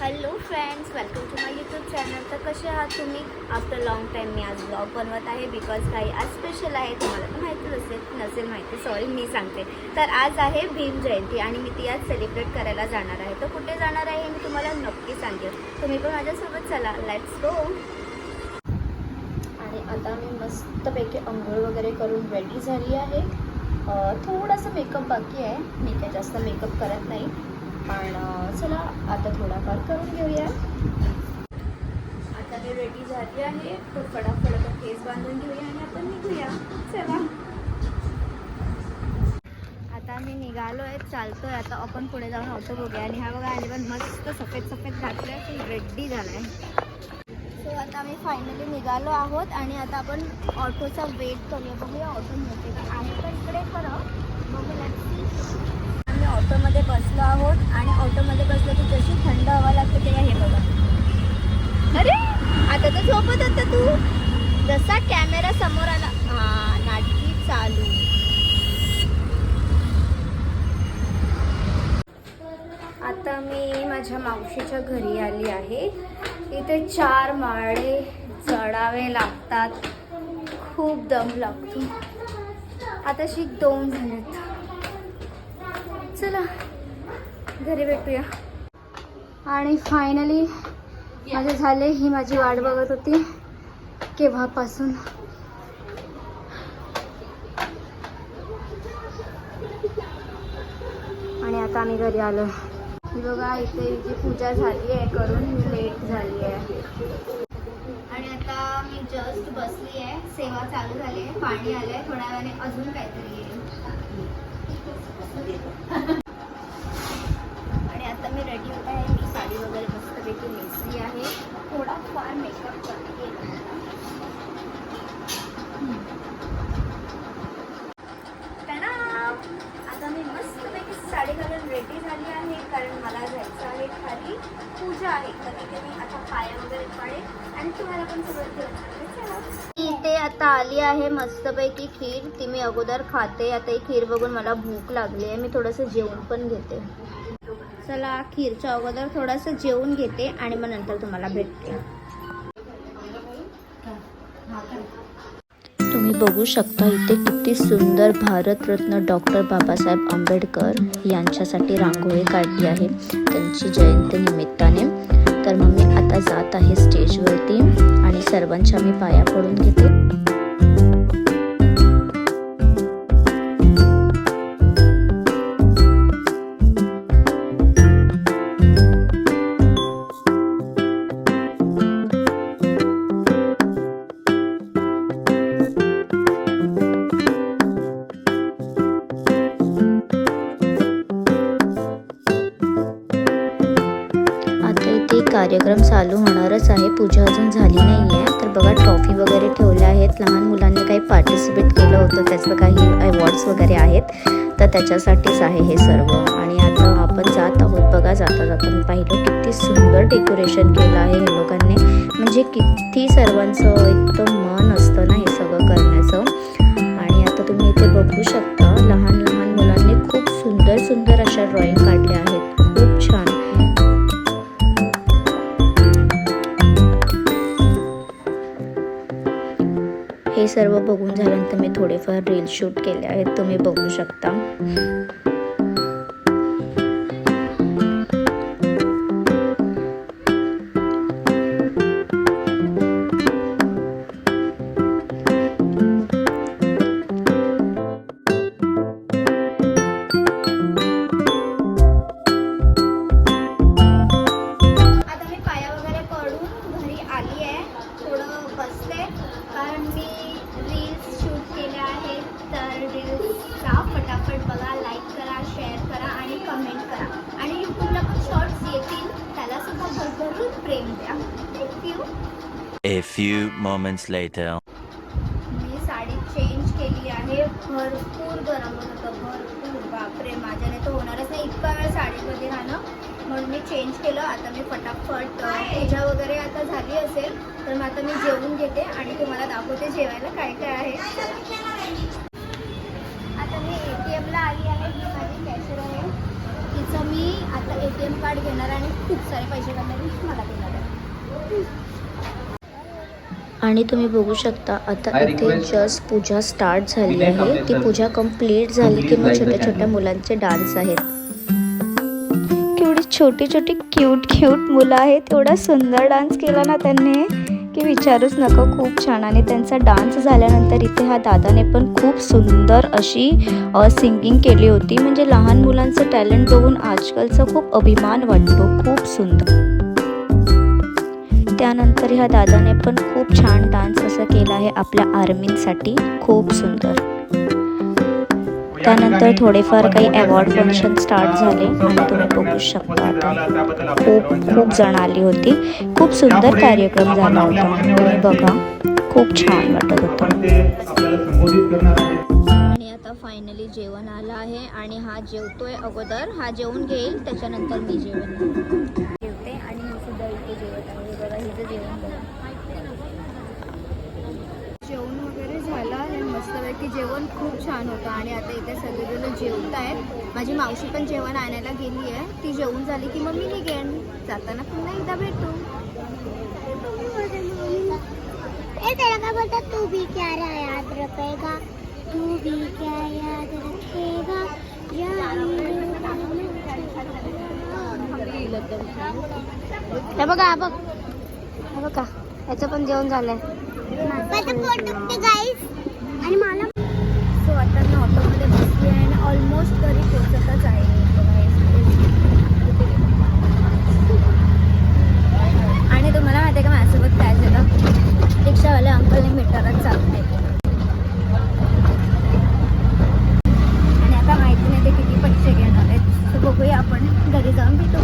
Hello friends welcome to my YouTube channel तर कसे आहात तुम्ही? आफ्टर लॉंग टाईम मी आज ब्लॉग बनवत आहे बिकॉज काही आज स्पेशल आहे. तुम्हाला तर माहितीच असेल नसेल माहिती. सॉरी मी सांगते. तर आज आहे भीम जयंती आणि मी ती आज सेलिब्रेट करायला जाणार आहे. तर कुठे जाणार आहे हे मी तुम्हाला नक्की सांगेन तुम्ही पण माझ्यासोबत चला. लेट्स गो आणि आता मी मस्तपैकी अंघोळ वगैरे करून रेडी झाली आहे. थोडासा मेकअप बाकी आहे. मी काय जास्त मेकअप करत नाही. पण चला आता थोडाफार करून घेऊया. आता मी रेडी झाली आहे. तर फटाफट आता केस बांधून घेऊया आणि आपण निघूया. चला. आता आम्ही निघालो आहे चालतोय. आता आपण पुढे जाऊन ऑटो बघूया. आणि हा बघा आणि पण मस्त सफेद सफेद घातलं आहे फुल रेडी झाला आहे सो आता आम्ही फायनली निघालो आहोत आणि आता आपण ऑटोचा वेट करूया. बघूया ऑटो मिळते का? आहे का इकडे खरं बघू let's see. आम्ही ऑटोमध्ये बसलो आहोत आणि ऑटोमध्ये बसलो की जशी थंड हवा लागते तेव्हा हे बघा. अरे आता तर झोपत होता तू. जसा कॅमेरा समोर आला. हा नाटकी चालू. आता मी माझ्या मावशीच्या घरी आली आहे. इथे चार माळे चढावे लागतात. खूप दम लागतो. आता शिक दोन झालेत चला घरी भेटूया. आणि फायनली माझे झाले ही माझी वाट बघत होती केव्हापासून? आणि आता आम्ही घरी आलो बघा इथे जी पूजा झाली आहे करून लेट झाली आहे आणि आता मी जस्ट बसली आहे सेवा चालू झाली आहे पाणी आलं आहे थोड्या वेळाने अजून काहीतरी येईल. आणि आता मी रेडी होत आहे. मी साडी वगैरे मस्तपैकी नेसली आहे. थोडा फार मेकअप करते. आता मी मस्तपैकी साडी घालून रेडी झाली आहे कारण मला जायचं आहे खाली पूजा आहे. तर मी आता पाया वगैरे पाडेल. आणि तुम्हाला पण सगळं आता आली आहे मस्तपैकी खीर. ती मी अगोदर खाते. आता ही खीर बघून मला भूक लागली आहे. मी थोडंसं जेवण पण घेते. चला खीरच्या अगोदर थोडंसं जेवून घेते आणि मग नंतर तुम्हाला भेटते. तुम्ही बघू शकता इथे किती सुंदर भारतरत्न डॉक्टर बाबासाहेब आंबेडकर यांच्यासाठी रांगोळी काढली आहे. त्यांची जयंती निमित्ताने. तर मग मी आता जात आहे स्टेजवरती. आणि सर्वांच्या मी पाया पडून घेते. कार्यक्रम चालू होणारच आहे. पूजा अजून झाली नाही बघा ट्रॉफी वगैरे ठेवल्या आहेत. लहान मुलांनी काही पार्टिसिपेट केलं होतं. त्याचं काही अवॉर्ड्स वगैरे आहेत. तर त्याच्यासाठीच आहे हे सर्व. आणि आता आपण जात आहोत. बघा जाता जाता मी पाहिलं किती सुंदर डेकोरेशन केलं आहे हे लोकांनी. म्हणजे किती सर्वांचं एकदम मन असतं ना हे सगळं करण्याचं. आणि आता तुम्ही इथे बघू शकता लहान लहान मुलांनी खूप सुंदर सुंदर अशा ड्रॉईंग हे सर्व बघून झाल्यानंतर मी थोडेफार रील शूट केले आहेत. तुम्ही बघू शकता. A few moments later. मी साडी चेंज केली आहे भरपूर गरम होत होतं. भरपूर बापरे माझ्याने तर होणारच नाही इतका वेळ साडीमध्ये राहणं. म्हणून मी चेंज केलं. आता मी फटाफट अ, पूजा वगैरे आता झाली असेल तर मग आता मी जेवून घेते आणि तुम्हाला दाखवते जेवायला काय काय आहे. आता मी ए टी एमला आली आहे. ही माझी कॅशर आहे. तिचं मी आता ए टी एम कार्ड घेणार आणि खूप सारे पैसे काढणार मला देणार आहे. आणि तुम्ही बघू शकता आता इथे जस्ट पूजा स्टार्ट झाली आहे. ती पूजा कंप्लीट झाली की मग छोट्या छोट्या मुलांचे डान्स आहेत. केवढी छोटी छोटी क्यूट क्यूट मुलं आहेत. एवढा सुंदर डान्स केला ना त्यांनी की विचारूच नका. खूप छान. आणि त्यांचा डान्स झाल्यानंतर इथे हा दादाने पण खूप सुंदर अशी सिंगिंग केली होती. म्हणजे लहान मुलांचं टॅलेंट बघून आजकालचा खूप अभिमान वाटतो. खूप सुंदर. त्यानंतर ह्या दादाने पण खूप छान डान्स असं केला आहे आपल्या आर्मींसाठी. खूप सुंदर. त्यानंतर थोडेफार काही अवॉर्ड फंक्शन स्टार्ट झाले आणि तुम्ही बघू शकता. आता खूप खूप जण आली होती. खूप सुंदर कार्यक्रम झाला होता. तुम्ही बघा. खूप छान वाटत होतं. आपल्याला संबोधित करणार आहे आणि आता फायनली जेवण आलं आहे आणि हा जेवतोय अगोदर. हा जेवून घेईल त्याच्यानंतर मी जेवण जेवते आणि मी सुद्धा इथे जेवत आहे बघा हिचं जेवण बघा जेवण वगैरे झालं आणि मस्तपैकी जेवण खूप छान होतं आणि आता इथे सगळेजण जेवत आहेत. माझी मावशी पण जेवण आणायला गेली आहे. ती जेवण झाली की मग मी निघेन. जाताना पुन्हा एकदा भेटू. तू भी क्या याद रखेगा? तू भी क्या याद रखेगा? हे बघा बघ. हे बघा याचं पण जेवण झालंय. आणि मला आता मी ऑटोमध्ये बसली आहे आणि ऑलमोस्ट घरी पोचतच आहे. आणि तुम्हाला माहिती आहे का माझ्यासोबत काय झालं? रिक्षावाल्या अंकलने मीटरच चालू नाही आणि आता माहिती नाही ते किती पैसे घेणार आहेत. तर बघूया आपण घरी जाऊन भेटू.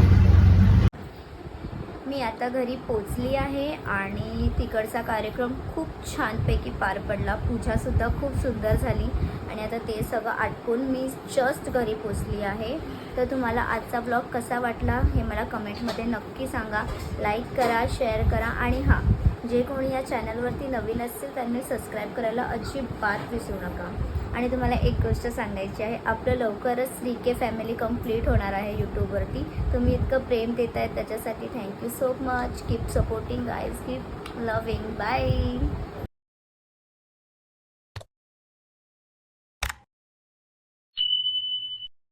मी आता घरी पोचली आहे आणि तिकडचा कार्यक्रम खूप छानपैकी पार पडला. पूजासुद्धा खूप सुंदर झाली. आणि आता ते सगळं आटपून मी जस्ट घरी पोचली आहे. तर तुम्हाला आजचा ब्लॉग कसा वाटला हे मला कमेंटमध्ये नक्की सांगा. लाईक करा शेअर करा आणि हां जे कोणी या चॅनलवरती नवीन असतील त्यांनी सबस्क्राईब करायला अजिबात विसरू नका. आणि तुम्हाला एक गोष्ट सांगायची आहे आपलं लवकरच श्री के फॅमिली कंप्लीट होणार आहे यूट्यूबवरती तुम्ही इतकं प्रेम देत आहेत त्याच्यासाठी thank you so much keep supporting आयज कीप लविंग बाय